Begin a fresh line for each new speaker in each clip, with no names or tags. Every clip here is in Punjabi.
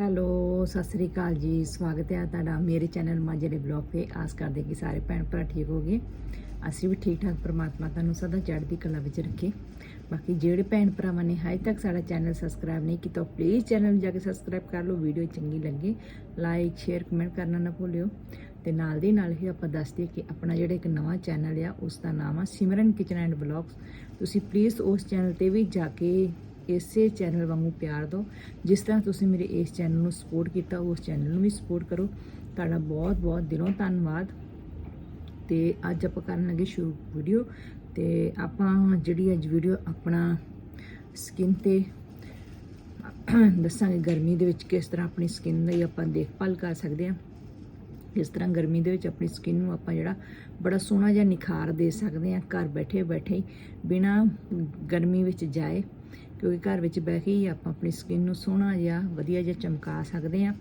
ਹੈਲੋ, ਸਤਿ ਸ੍ਰੀ ਅਕਾਲ ਜੀ। ਸਵਾਗਤ ਹੈ ਤੁਹਾਡਾ ਮੇਰੇ ਚੈਨਲ ਮਾਜਰੇ ਦੇ ਬਲੌਗ ਤੇ। ਆਸ ਕਰਦੇ ਕਿ ਸਾਰੇ ਭੈਣ ਭਰਾ ਠੀਕ ਹੋਗੇ ਅਸੀਂ ਵੀ ਠੀਕ ਠਾਕ, ਪ੍ਰਮਾਤਮਾ ਤੁਹਾਨੂੰ ਸਦਾ ਚੜ੍ਹਦੀ ਕਲਾ ਵਿੱਚ ਰੱਖੇ। ਬਾਕੀ ਜਿਹੜੇ ਭੈਣ ਭਰਾਵਾਂ ਨੇ ਹਜੇ ਤੱਕ ਸਾਡਾ ਚੈਨਲ ਸਬਸਕ੍ਰਾਈਬ ਨਹੀਂ ਕੀਤਾ ਪਲੀਜ਼ ਚੈਨਲ ਨੂੰ ਜਾ ਕੇ ਸਬਸਕ੍ਰਾਈਬ ਕਰ ਲਓ। ਵੀਡੀਓ ਚੰਗੀ ਲੱਗੇ ਲਾਈਕ ਸ਼ੇਅਰ ਕਮੈਂਟ ਕਰਨਾ ਨਾ ਭੁੱਲਿਓ। ਤੇ ਨਾਲ ਦੀ ਨਾਲ ਹੀ ਆਪਾਂ ਦੱਸ ਦਈਏ ਕਿ ਆਪਣਾ ਜਿਹੜਾ ਇੱਕ ਨਵਾਂ ਚੈਨਲ ਆ ਉਸ ਦਾ ਨਾਮ ਆ ਸਿਮਰਨ ਕਿਚਨ ਐਂਡ ਬਲੌਗਸ ਤੁਸੀਂ ਪਲੀਜ਼ ਉਸ ਚੈਨਲ ਤੇ ਵੀ ਜਾ ਕੇ ਇਸੇ ਚੈਨਲ ਵਾਂਗੂ ਪਿਆਰ ਦਿਓ। ਜਿਸ ਤਰ੍ਹਾਂ ਤੁਸੀਂ ਮੇਰੇ ਇਸ ਚੈਨਲ ਨੂੰ ਸਪੋਰਟ ਕੀਤਾ, ਉਸ ਚੈਨਲ ਨੂੰ ਵੀ ਸਪੋਰਟ ਕਰੋ। ਤੁਹਾਡਾ ਬਹੁਤ ਬਹੁਤ ਦਿਲੋਂ ਧੰਨਵਾਦ। ਤੇ ਅੱਜ ਆਪਾਂ ਕਰਨ ਲੱਗੇ ਸ਼ੁਰੂ ਵੀਡੀਓ ਤੇ ਆਪਾਂ ਜਿਹੜੀ ਅੱਜ ਵੀਡੀਓ ਆਪਣਾ ਸਕਿਨ ਤੇ ਦੱਸਾਂਗੇ ਗਰਮੀ ਦੇ ਵਿੱਚ ਕਿਸ ਤਰ੍ਹਾਂ ਆਪਣੀ ਸਕਿਨ ਦੀ ਆਪਾਂ ਦੇਖਭਾਲ ਕਰ ਸਕਦੇ ਹਾਂ। ਇਸ ਤਰ੍ਹਾਂ ਗਰਮੀ ਦੇ ਵਿੱਚ ਆਪਣੀ ਸਕਿਨ ਨੂੰ ਆਪਾਂ ਜਿਹੜਾ ਬੜਾ ਸੋਹਣਾ ਜਿਹਾ ਨਿਖਾਰ ਦੇ ਸਕਦੇ ਹਾਂ। ਘਰ ਬੈਠੇ ਬੈਠੇ ਹੀ ਬਿਨਾ ਗਰਮੀ ਵਿੱਚ ਜਾਏ। ਕਿਉਂਕਿ ਘਰ ਵਿੱਚ ਬਹਿ ਕੇ ਹੀ ਆਪਾਂ ਆਪਣੀ ਸਕਿਨ ਨੂੰ ਸੋਹਣਾ ਜਿਹਾ, ਵਧੀਆ ਜਿਹਾ ਚਮਕਾ ਸਕਦੇ ਹਾਂ।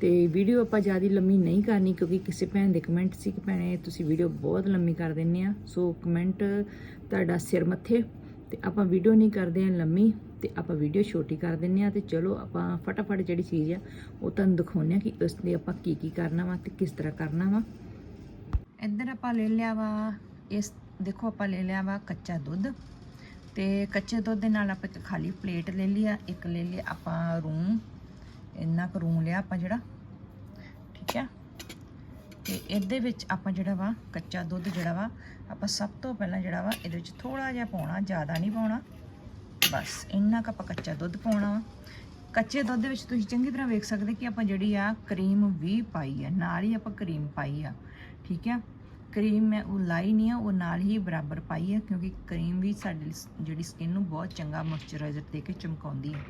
ਤੇ ਵੀਡੀਓ ਆਪਾਂ ਜ਼ਿਆਦਾ ਲੰਮੀ ਨਹੀਂ ਕਰਨੀ ਕਿਉਂਕਿ ਕਿਸੇ ਭੈਣ ਦੇ ਕਮੈਂਟ ਸੀ ਕਿ ਭੈਣੇ ਤੁਸੀਂ ਵੀਡੀਓ ਬਹੁਤ ਲੰਮੀ ਕਰ ਦਿੰਦੇ ਆ। ਸੋ ਕਮੈਂਟ ਤੁਹਾਡਾ ਸਿਰ ਮੱਥੇ ਤੇ ਆਪਾਂ ਵੀਡੀਓ ਨਹੀਂ ਕਰਦੇ ਆ ਲੰਮੀ ਤੇ ਆਪਾਂ ਵੀਡੀਓ ਛੋਟੀ ਕਰ ਦਿੰਨੇ ਆ ਤੇ ਚਲੋ ਆਪਾਂ ਫਟਾਫਟ ਜਿਹੜੀ ਚੀਜ਼ ਆ, ਉਹ ਤੁਹਾਨੂੰ ਦਿਖਾਉਂਦੇ ਆ ਕਿ ਉਸ ਲਈ ਆਪਾਂ ਕੀ ਕੀ ਕਰਨਾ ਵਾ ਤੇ ਕਿਸ ਤਰ੍ਹਾਂ ਕਰਨਾ ਵਾ। ਇੱਧਰ ਆਪਾਂ ਲੈ ਲਿਆ ਵਾ, ਇਸ ਦੇਖੋ ਆਪਾਂ ਲੈ ਲਿਆ ਵਾ ਕੱਚਾ ਦੁੱਧ। ਤੇ ਕੱਚੇ ਦੁੱਧ ਦੇ ਨਾਲ ਆਪਾਂ ਇੱਕ ਖਾਲੀ ਪਲੇਟ ਲੈ ਲਈ ਆ, ਇੱਕ ਲੈ ਲਿਆ ਆਪਾਂ ਰੂਮ ਇੰਨਾ ਕੁ ਰੂਮ ਲਿਆ ਆਪਾਂ ਜਿਹੜਾ, ਠੀਕ ਆ? ਤੇ ਇਹਦੇ ਵਿੱਚ ਆਪਾਂ ਜਿਹੜਾ ਵਾ, ਕੱਚਾ ਦੁੱਧ ਜਿਹੜਾ ਵਾ, ਆਪਾਂ ਸਭ ਤੋਂ ਪਹਿਲਾਂ ਜਿਹੜਾ ਵਾ, ਇਹਦੇ ਵਿੱਚ ਥੋੜਾ ਜਿਹਾ ਪਾਉਣਾ, ਜ਼ਿਆਦਾ ਨਹੀਂ ਪਾਉਣਾ। ਬਸ, ਇੰਨਾ ਕੁ ਆਪਾਂ ਕੱਚਾ ਦੁੱਧ ਪਾਉਣਾ ਵਾ। ਕੱਚੇ ਦੁੱਧ ਦੇ ਵਿੱਚ ਤੁਸੀਂ ਚੰਗੀ ਤਰ੍ਹਾਂ ਵੇਖ ਸਕਦੇ ਕਿ ਆਪਾਂ ਜਿਹੜੀ ਆ ਕਰੀਮ ਵੀ ਪਾਈ ਆ, ਨਾਲ ਹੀ ਆਪਾਂ ਕਰੀਮ ਪਾਈ ਆ, ਠੀਕ ਹੈ ਕਰੀਮ ਮੈਂ ਉਹ ਲਾਈ ਨਹੀਂ ਆ, ਉਹ ਨਾਲ ਹੀ ਬਰਾਬਰ ਪਾਈ ਹੈ ਕਿਉਂਕਿ ਕਰੀਮ ਵੀ ਸਾਡੀ ਜਿਹੜੀ ਸਕਿਨ ਨੂੰ ਬਹੁਤ ਚੰਗਾ ਮੋਇਸਚਰਾਈਜ਼ਰ ਦੇ ਕੇ ਚਮਕਾਉਂਦੀ ਹੈ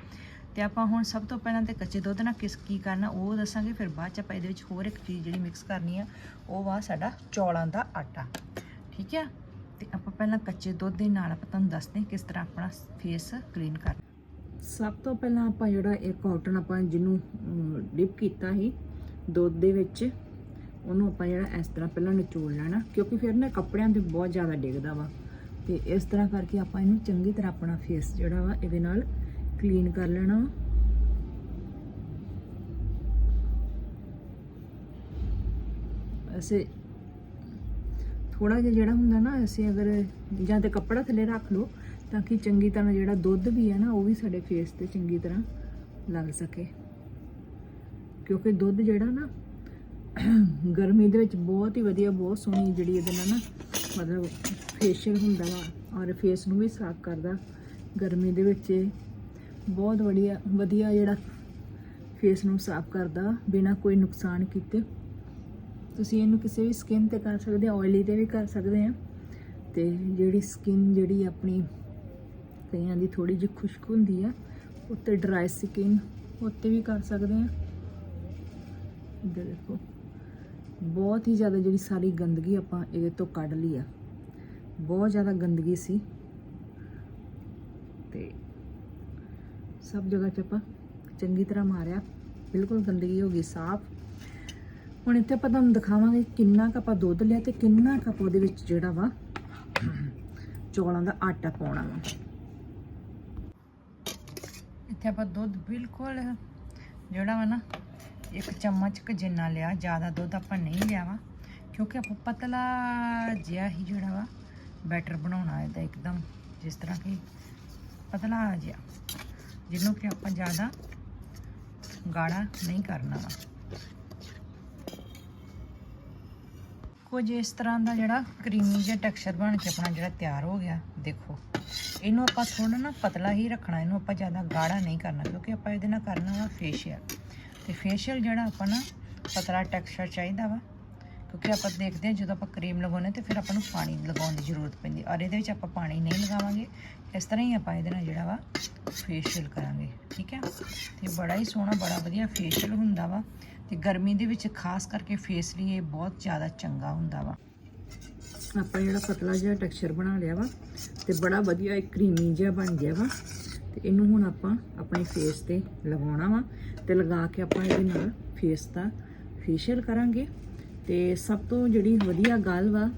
ਤੇ ਆਪਾਂ ਹੁਣ ਸਭ ਤੋਂ ਪਹਿਲਾਂ ਤੇ ਕੱਚੇ ਦੁੱਧ ਨਾਲ ਕਿਸ ਕੀ ਕਰਨਾ, ਉਹ ਦੱਸਾਂਗੇ, ਫਿਰ ਬਾਅਦ ਚ ਆਪਾਂ ਇਹਦੇ ਵਿੱਚ ਹੋਰ ਇੱਕ ਚੀਜ਼ ਜਿਹੜੀ ਮਿਕਸ ਕਰਨੀ ਆ, ਉਹ ਵਾ ਸਾਡਾ ਚੌਲਾਂ ਦਾ ਆਟਾ। ਠੀਕ ਆ? ਤੇ ਆਪਾਂ ਪਹਿਲਾਂ ਕੱਚੇ ਦੁੱਧ ਦੇ ਨਾਲ ਆਪਾਂ ਤੁਹਾਨੂੰ ਦੱਸਦੇ ਕਿਸ ਤਰ੍ਹਾਂ ਆਪਣਾ ਫੇਸ ਕਲੀਨ ਕਰਨਾ। ਸਭ ਤੋਂ ਪਹਿਲਾਂ ਆਪਾਂ ਜਿਹੜਾ ਇਹ ਕਾਟਨ ਆਪਾਂ ਜਿਹਨੂੰ ਡਿਪ ਕੀਤਾ ਸੀ, ਦੁੱਧ ਦੇ ਵਿੱਚ ਉਹਨੂੰ ਆਪਾਂ ਜਿਹੜਾ ਇਸ ਤਰ੍ਹਾਂ ਪਹਿਲਾਂ ਨਿਚੋੜ ਲੈਣਾ, ਕਿਉਂਕਿ ਫਿਰ ਨਾ ਕੱਪੜਿਆਂ ਤੇ ਬਹੁਤ ਜ਼ਿਆਦਾ ਡਿੱਗਦਾ ਵਾ। ਤੇ ਇਸ ਤਰ੍ਹਾਂ ਕਰਕੇ ਆਪਾਂ ਇਹਨੂੰ ਚੰਗੀ ਤਰ੍ਹਾਂ ਆਪਣਾ ਫੇਸ ਜਿਹੜਾ ਵਾ, ਇਹਦੇ ਨਾਲ ਕਲੀਨ ਕਰ ਲੈਣਾ। ਐਸੇ ਥੋੜਾ ਜਿਹਾ ਜਿਹੜਾ ਹੁੰਦਾ ਨਾ ਅਸੀਂ ਅਗਰ ਜਾਂ ਤੇ ਕੱਪੜਾ ਥੱਲੇ ਰੱਖ ਲਓ, ਤਾਂ ਕਿ ਚੰਗੀ ਤਰ੍ਹਾਂ ਜਿਹੜਾ ਦੁੱਧ ਵੀ ਹੈ ਨਾ, ਉਹ ਵੀ ਸਾਡੇ ਫੇਸ ਤੇ ਚੰਗੀ ਤਰ੍ਹਾਂ ਲੱਗ ਸਕੇ। ਕਿਉਂਕਿ ਦੁੱਧ ਜਿਹੜਾ ਨਾ ਗਰਮੀ ਦੇ ਵਿੱਚ ਬਹੁਤ ਹੀ ਵਧੀਆ, ਬਹੁਤ ਸੋਹਣੀ ਜਿਹੜੀ ਇਹਦੇ ਨਾਲ ਨਾ ਮਤਲਬ ਫੇਸ਼ੀਅਲ ਹੁੰਦਾ ਵਾ ਔਰ ਫੇਸ ਨੂੰ ਵੀ ਸਾਫ਼ ਕਰਦਾ ਗਰਮੀ ਦੇ ਵਿੱਚ ਇਹ। ਬਹੁਤ ਵਧੀਆ ਵਧੀਆ ਜਿਹੜਾ ਫੇਸ ਨੂੰ ਸਾਫ਼ ਕਰਦਾ ਬਿਨਾ ਕੋਈ ਨੁਕਸਾਨ ਕੀਤੇ। ਤੁਸੀਂ ਇਹਨੂੰ ਕਿਸੇ ਵੀ ਸਕਿਨ ਤੇ ਕਰ ਸਕਦੇ ਹੋ ਆਇਲੀ ਤੇ ਵੀ ਕਰ ਸਕਦੇ ਆ ਤੇ ਜਿਹੜੀ ਸਕਿਨ ਜਿਹੜੀ ਆਪਣੀ ਕਈਆਂ ਦੀ ਥੋੜੀ ਜਿਹੀ ਖੁਸ਼ਕ ਹੁੰਦੀ ਆ, ਉੱਤੇ ਡਰਾਈ ਸਕਿਨ ਉੱਤੇ ਵੀ ਕਰ ਸਕਦੇ ਆ। ਦੇਖੋ। ਬਹੁਤ ਹੀ ਜ਼ਿਆਦਾ ਜਿਹੜੀ ਸਾਰੀ ਗੰਦਗੀ ਆਪਾਂ ਇਹਦੇ ਤੋਂ ਕੱਢ ਲਈ ਆ। ਬਹੁਤ ਜ਼ਿਆਦਾ ਗੰਦਗੀ ਸੀ। ਤੇ ਸਭ ਜਗ੍ਹਾ 'ਚ ਆਪਾਂ ਚੰਗੀ ਤਰ੍ਹਾਂ ਮਾਰਿਆ। ਬਿਲਕੁਲ ਗੰਦਗੀ ਹੋ ਗਈ, ਸਾਫ਼। ਹੁਣ ਇੱਥੇ ਆਪਾਂ ਤੁਹਾਨੂੰ ਦਿਖਾਵਾਂਗੇ ਕਿੰਨਾ ਕੁ ਆਪਾਂ ਦੁੱਧ ਲਿਆ ਤੇ ਕਿੰਨਾ ਕੁ ਆਪਾਂ ਉਹਦੇ ਵਿੱਚ ਜਿਹੜਾ ਵਾ ਚੌਲਾਂ ਦਾ ਆਟਾ ਪਾਉਣਾ ਵਾ। ਇੱਥੇ ਆਪਾਂ ਦੁੱਧ ਬਿਲਕੁਲ ਜਿਹੜਾ ਵਾ ਨਾ ਇੱਕ ਚਮਚ ਕ ਜਿੰਨਾ ਲਿਆ, ਜ਼ਿਆਦਾ ਦੁੱਧ ਆਪਾਂ ਨਹੀਂ ਲਿਆ ਵਾ ਕਿਉਂਕਿ ਆਪਾਂ ਪਤਲਾ ਜਿਹਾ ਹੀ ਜਿਹੜਾ ਵਾ, ਬੈਟਰ ਬਣਾਉਣਾ ਇਹਦਾ ਇੱਕਦਮ, ਜਿਸ ਤਰ੍ਹਾਂ ਕਿ ਪਤਲਾ ਜਿਹਾ, ਜਿਹਨੂੰ ਕਿ ਆਪਾਂ ਜ਼ਿਆਦਾ ਗਾੜਾ ਨਹੀਂ ਕਰਨਾ ਵਾ। ਕੁਝ ਇਸ ਤਰ੍ਹਾਂ ਦਾ ਜਿਹੜਾ ਕਰੀਮੀ ਜਿਹਾ ਟੈਕਸਚਰ ਬਣ ਕੇ ਆਪਣਾ ਜਿਹੜਾ ਤਿਆਰ ਹੋ ਗਿਆ, ਦੇਖੋ। ਇਹਨੂੰ ਆਪਾਂ ਥੋੜਾ ਨਾ ਪਤਲਾ ਹੀ ਰੱਖਣਾ, ਇਹਨੂੰ ਆਪਾਂ ਜ਼ਿਆਦਾ ਗਾੜਾ ਨਹੀਂ ਕਰਨਾ, ਕਿਉਂਕਿ ਆਪਾਂ ਇਹਦੇ ਨਾਲ ਕਰਨਾ ਵਾ ਫੇਸ਼ੀਅਲ ਤੇ ਫੇਸ਼ੀਅਲ ਜਿਹੜਾ ਆਪਾਂ ਨਾ ਪਤਲਾ ਟੈਕਸਚਰ ਚਾਹੀਦਾ ਵਾ, ਕਿਉਂਕਿ ਆਪਾਂ ਦੇਖਦੇ ਹਾਂ ਜਦੋਂ ਆਪਾਂ ਕਰੀਮ ਲਗਾਉਂਦੇ ਤੇ ਫਿਰ ਆਪਾਂ ਨੂੰ ਪਾਣੀ ਲਗਾਉਣ ਦੀ ਜ਼ਰੂਰਤ ਪੈਂਦੀ ਔਰ ਇਹਦੇ ਵਿੱਚ ਆਪਾਂ ਪਾਣੀ ਨਹੀਂ ਲਗਾਵਾਂਗੇ, ਇਸ ਤਰ੍ਹਾਂ ਹੀ ਆਪਾਂ ਇਹਦੇ ਨਾਲ ਜਿਹੜਾ ਵਾ ਫੇਸ਼ੀਅਲ ਕਰਾਂਗੇ, ਠੀਕ ਹੈ? ਤੇ ਬੜਾ ਹੀ ਸੋਹਣਾ, ਬੜਾ ਵਧੀਆ ਫੇਸ਼ੀਅਲ ਹੁੰਦਾ ਵਾ ਤੇ ਗਰਮੀ ਦੇ ਵਿੱਚ ਖਾਸ ਕਰਕੇ ਫੇਸ ਲਈ ਇਹ ਬਹੁਤ ਜ਼ਿਆਦਾ ਚੰਗਾ ਹੁੰਦਾ ਵਾ। ਆਪਾਂ ਜਿਹੜਾ ਪਤਲਾ ਜਿਹਾ ਟੈਕਸਚਰ ਬਣਾ ਲਿਆ ਵਾ ਤੇ ਬੜਾ ਵਧੀਆ ਇੱਕ ਕਰੀਮੀ ਜਿਹਾ ਬਣ ਗਿਆ ਵਾ ਤੇ ਇਹਨੂੰ ਹੁਣ ਆਪਾਂ ਆਪਣੇ ਫੇਸ ਤੇ ਲਗਾਉਣਾ ਵਾ। ਤੇ ਲਗਾ ਕੇ ਆਪਾਂ ਇਹਦੇ ਨਾਲ ਫੇਸ ਦਾ ਫੇਸ਼ੀਅਲ ਕਰਾਂਗੇ। ਤੇ ਸਭ ਤੋਂ ਜਿਹੜੀ ਵਧੀਆ ਗੱਲ ਵਾ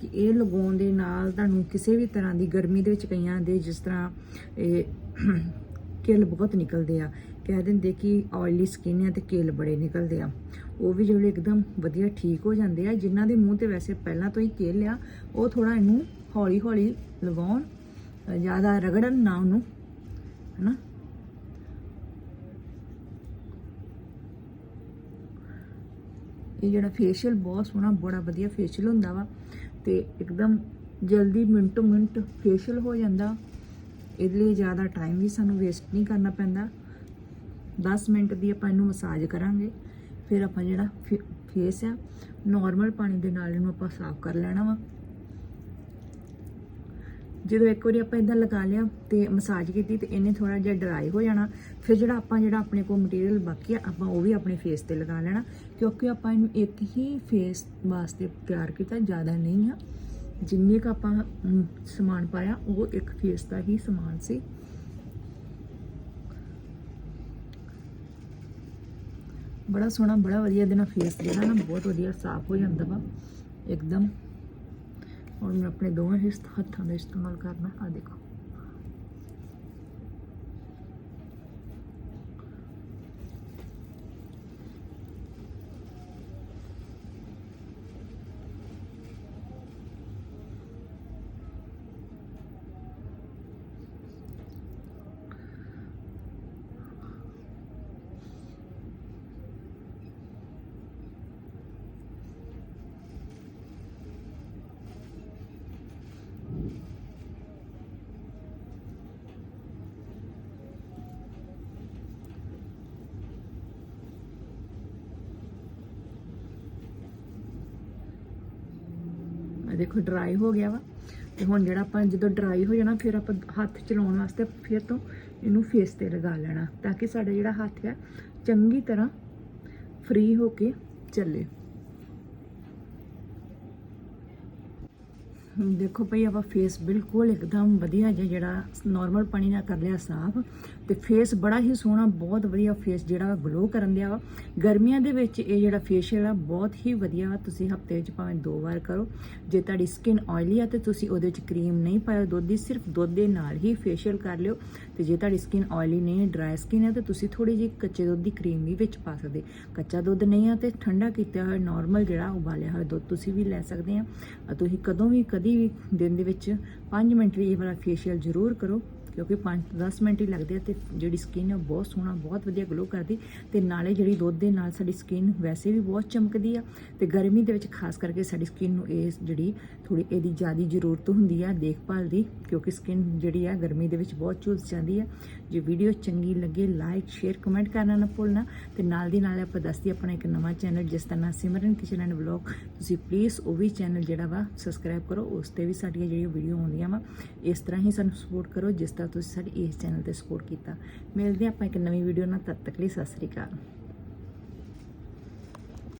ਕਿ ਇਹ ਲਗਾਉਣ ਦੇ ਨਾਲ ਤੁਹਾਨੂੰ ਕਿਸੇ ਵੀ ਤਰ੍ਹਾਂ ਦੀ ਗਰਮੀ ਦੇ ਵਿੱਚ ਕਈਆਂ ਦੇ ਜਿਸ ਤਰ੍ਹਾਂ ਇਹ ਕਿੱਲ ਬਹੁਤ ਨਿਕਲਦੇ ਆ। ਕਹਿ ਦਿੰਦੇ ਕਿ ਆਇਲੀ ਸਕਿਨ ਆ ਤੇ ਕਿੱਲ ਬੜੇ ਨਿਕਲਦੇ ਆ। ਉਹ ਵੀ ਜਿਹੜੇ ਇੱਕਦਮ ਵਧੀਆ ਠੀਕ ਹੋ ਜਾਂਦੇ ਆ। ਜਿਨ੍ਹਾਂ ਦੇ ਮੂੰਹ ਤੇ ਵੈਸੇ ਪਹਿਲਾਂ ਤੋਂ ਹੀ ਕਿੱਲ ਆ, ਉਹ ਥੋੜਾ ਇਹਨੂੰ ਹੌਲੀ ਹੌਲੀ ਲਗਾਉਣ, ਜ਼ਿਆਦਾ ਰਗੜਨ ਨਾ ਉਹਨੂੰ, ਹਨਾ? ਇਹ ਜਿਹੜਾ ਫੇਸ਼ੀਅਲ ਬਹੁਤ ਸੋਹਣਾ, ਬੜਾ ਵਧੀਆ ਫੇਸ਼ੀਅਲ ਹੁੰਦਾ ਵਾ ਤੇ ਇੱਕਦਮ ਜਲਦੀ ਮਿੰਟੋ ਮਿੰਟ ਫੇਸ਼ੀਅਲ ਹੋ ਜਾਂਦਾ। ਇਹਦੇ ਲਈ ਜ਼ਿਆਦਾ ਟਾਈਮ ਵੀ ਸਾਨੂੰ ਵੇਸਟ ਨਹੀਂ ਕਰਨਾ ਪੈਂਦਾ। 10 ਮਿੰਟ ਦੀ ਆਪਾਂ ਇਹਨੂੰ ਮਸਾਜ ਕਰਾਂਗੇ। ਫਿਰ ਆਪਾਂ ਜਿਹੜਾ ਫੇਸ ਆ ਨਾਰਮਲ ਪਾਣੀ ਦੇ ਨਾਲ ਇਹਨੂੰ ਆਪਾਂ ਸਾਫ਼ ਕਰ ਲੈਣਾ ਵਾ। ਜਦੋਂ ਇੱਕ ਵਾਰੀ ਆਪਾਂ ਇਦਾਂ ਲਗਾ ਲਿਆ ਤੇ ਮਸਾਜ ਕੀਤੀ ਤੇ ਇਹਨੇ ਥੋੜਾ ਜਿਹਾ ਡਰਾਈ ਹੋ ਜਾਣਾ, ਫਿਰ ਜਿਹੜਾ ਆਪਾਂ, ਜਿਹੜਾ ਆਪਣੇ ਕੋਲ ਮਟੀਰੀਅਲ ਬਾਕੀ ਆ, ਆਪਾਂ ਉਹ ਵੀ ਆਪਣੇ ਫੇਸ ਤੇ ਲਗਾ ਲੈਣਾ, ਕਿਉਂਕਿ ਆਪਾਂ ਇਹਨੂੰ ਇੱਕ ਹੀ ਫੇਸ ਵਾਸਤੇ ਤਿਆਰ ਕੀਤਾ, ਜ਼ਿਆਦਾ ਨਹੀਂ ਆ। ਜਿੰਨੇ ਕ ਆਪਾਂ ਸਮਾਨ ਪਾਇਆ, ਉਹ ਇੱਕ ਫੇਸ ਦਾ ਹੀ ਸਮਾਨ ਸੀ। ਬੜਾ ਸੋਹਣਾ, ਬੜਾ ਵਧੀਆ ਇਹਦੇ ਨਾਲ ਫੇਸ ਜਿਹੜਾ ਨਾ, ਬਹੁਤ ਵਧੀਆ ਸਾਫ਼ ਹੋ ਜਾਂਦਾ ਵਾ, ਇੱਕਦਮ। ਔਰ ਮੈਂ ਆਪਣੇ ਦੋਵੇਂ ਹਿੱਸ ਹੱਥਾਂ ਦਾ ਇਸਤੇਮਾਲ ਕਰਨਾ ਆ ਦੇਖੋ ਆ ਦੇਖੋ ਡਰਾਈ ਹੋ ਗਿਆ ਵਾ। ਤੇ ਹੁਣ ਜਿਹੜਾ ਆਪਾਂ ਜਦੋਂ ਡਰਾਈ ਹੋ ਜਾਣਾ, ਫਿਰ ਆਪਾਂ ਹੱਥ ਚਲਾਉਣ ਵਾਸਤੇ ਫਿਰ ਤੋਂ ਇਹਨੂੰ ਫੇਸ ਤੇ ਲਗਾ ਲੈਣਾ, ਤਾਂ ਕਿ ਸਾਡਾ ਜਿਹੜਾ ਹੱਥ ਹੈ, ਚੰਗੀ ਤਰ੍ਹਾਂ ਫ੍ਰੀ ਹੋ ਕੇ ਚੱਲੇ। ਦੇਖੋ ਭਈ ਆਪਾਂ ਫੇਸ ਬਿਲਕੁਲ ਇੱਕਦਮ ਵਧੀਆ ਜਿਹਾ ਜਿਹੜਾ ਨਾਰਮਲ ਪਾਣੀ ਨਾਲ ਕਰ ਲਿਆ ਸਾਫ਼। ਤੇ ਫੇਸ ਬੜਾ ਹੀ ਸੋਹਣਾ, ਬਹੁਤ ਵਧੀਆ ਫੇਸ ਜਿਹੜਾ ਗਲੋ ਕਰਨ ਦਿਆ ਵਾ। ਗਰਮੀਆਂ ਦੇ ਵਿੱਚ ਇਹ ਜਿਹੜਾ ਫੇਸ਼ੀਅਲ ਆ, ਬਹੁਤ ਹੀ ਵਧੀਆ ਵਾ। ਤੁਸੀਂ ਹਫ਼ਤੇ ਵਿੱਚ ਭਾਵੇਂ ਦੋ ਵਾਰ ਕਰੋ। ਜੇ ਤੁਹਾਡੀ ਸਕਿਨ ਆਇਲੀ ਆ ਤੇ ਤੁਸੀਂ ਉਹਦੇ ਵਿੱਚ ਕਰੀਮ ਨਹੀਂ ਪਾਇਓ ਦੁੱਧ ਦੀ, ਸਿਰਫ ਦੁੱਧ ਦੇ ਨਾਲ ਹੀ ਫੇਸ਼ੀਅਲ ਕਰ ਲਿਓ। ਤੇ ਜੇ ਤੁਹਾਡੀ ਸਕਿਨ ਆਇਲੀ ਨਹੀਂ ਹੈ ਡਰਾਈ ਸਕਿਨ ਹੈ ਤੇ ਤੁਸੀਂ ਥੋੜੀ ਜਿਹੀ ਕੱਚੇ ਦੁੱਧ ਦੀ ਕਰੀਮ ਵੀ ਵਿੱਚ ਪਾ ਸਕਦੇ। ਕੱਚਾ ਦੁੱਧ ਨਹੀਂ ਆ ਤੇ ਠੰਡਾ ਕੀਤਾ ਹੋਇਆ ਨਾਰਮਲ ਜਿਹੜਾ ਉਬਾਲਿਆ ਹੋਇਆ ਦੁੱਧ ਤੁਸੀਂ ਵੀ ਲੈ ਸਕਦੇ ਆ। ਤੁਸੀਂ ਕਦੋਂ ਵੀ, ਕਦੀ ਵੀ ਦਿਨ ਦੇ ਵਿੱਚ 5 ਮਿੰਟ ਲਈ ਇਹ ਵਾਲਾ ਫੇਸ਼ੀਅਲ ਜ਼ਰੂਰ ਕਰੋ। ਕਿਉਂਕਿ 5-10 ਮਿੰਟ ਹੀ ਲੱਗਦੇ ਆ ਤੇ ਜਿਹੜੀ ਸਕਿਨ ਹੈ ਉਹ ਬਹੁਤ ਸੋਹਣਾ, ਬਹੁਤ ਵਧੀਆ ਗਲੋ ਕਰਦੀ ਤੇ ਨਾਲੇ ਜਿਹੜੀ ਦੁੱਧ ਦੇ ਨਾਲ ਸਾਡੀ ਸਕਿਨ ਵੈਸੇ ਵੀ ਬਹੁਤ ਚਮਕਦੀ ਆ ਤੇ ਗਰਮੀ ਦੇ ਵਿੱਚ ਖਾਸ ਕਰਕੇ ਸਾਡੀ ਸਕਿਨ ਨੂੰ ਇਹ ਜਿਹੜੀ ਥੋੜੀ ਇਹਦੀ ਜ਼ਿਆਦਾ ਜ਼ਰੂਰਤ ਹੁੰਦੀ ਆ ਦੇਖਭਾਲ ਦੀ, ਕਿਉਂਕਿ ਸਕਿਨ ਜਿਹੜੀ ਆ ਗਰਮੀ ਦੇ ਵਿੱਚ ਬਹੁਤ ਝੁਲਸ ਜਾਂਦੀ ਆ। ਜੇ ਵੀਡੀਓ ਚੰਗੀ ਲੱਗੇ ਲਾਈਕ ਸ਼ੇਅਰ ਕਮੈਂਟ ਕਰਨਾ ਨਾ ਭੁੱਲਣਾ ਤੇ ਨਾਲ ਦੀ ਨਾਲ ਆਪਾਂ ਦੱਸਦੀ ਆਪਣਾ ਇੱਕ ਨਵਾਂ ਚੈਨਲ ਜਿਸ ਦਾ ਨਾਮ ਸਿਮਰਨ ਕਿਚਨ ਐਂਡ ਵਲੌਗ ਤੁਸੀਂ ਪਲੀਜ਼ ਉਹ ਵੀ ਚੈਨਲ ਜਿਹੜਾ ਵਾ ਸਬਸਕ੍ਰਾਈਬ ਕਰੋ, ਉਸ ਤੇ ਵੀ ਸਾਡੀਆਂ ਜਿਹੜੀਆਂ ਵੀਡੀਓ ਆਉਂਦੀਆਂ ਵਾ, ਇਸ ਤਰ੍ਹਾਂ ਹੀ ਸਾਨੂੰ ਸਪੋਰਟ ਕਰੋ ਜਿਸ ਤਰ੍ਹਾਂ ਤੁਸੀਂ ਸਾਡੇ ਇਸ ਚੈਨਲ ਤੇ ਸਪੋਰਟ ਕੀਤਾ। ਮਿਲਦੇ ਹਾਂ ਆਪਾਂ ਇੱਕ ਨਵੀਂ ਵੀਡੀਓ ਨਾਲ, ਤਦ ਤੱਕ ਲਈ ਸਤਿ ਸ੍ਰੀ ਅਕਾਲ।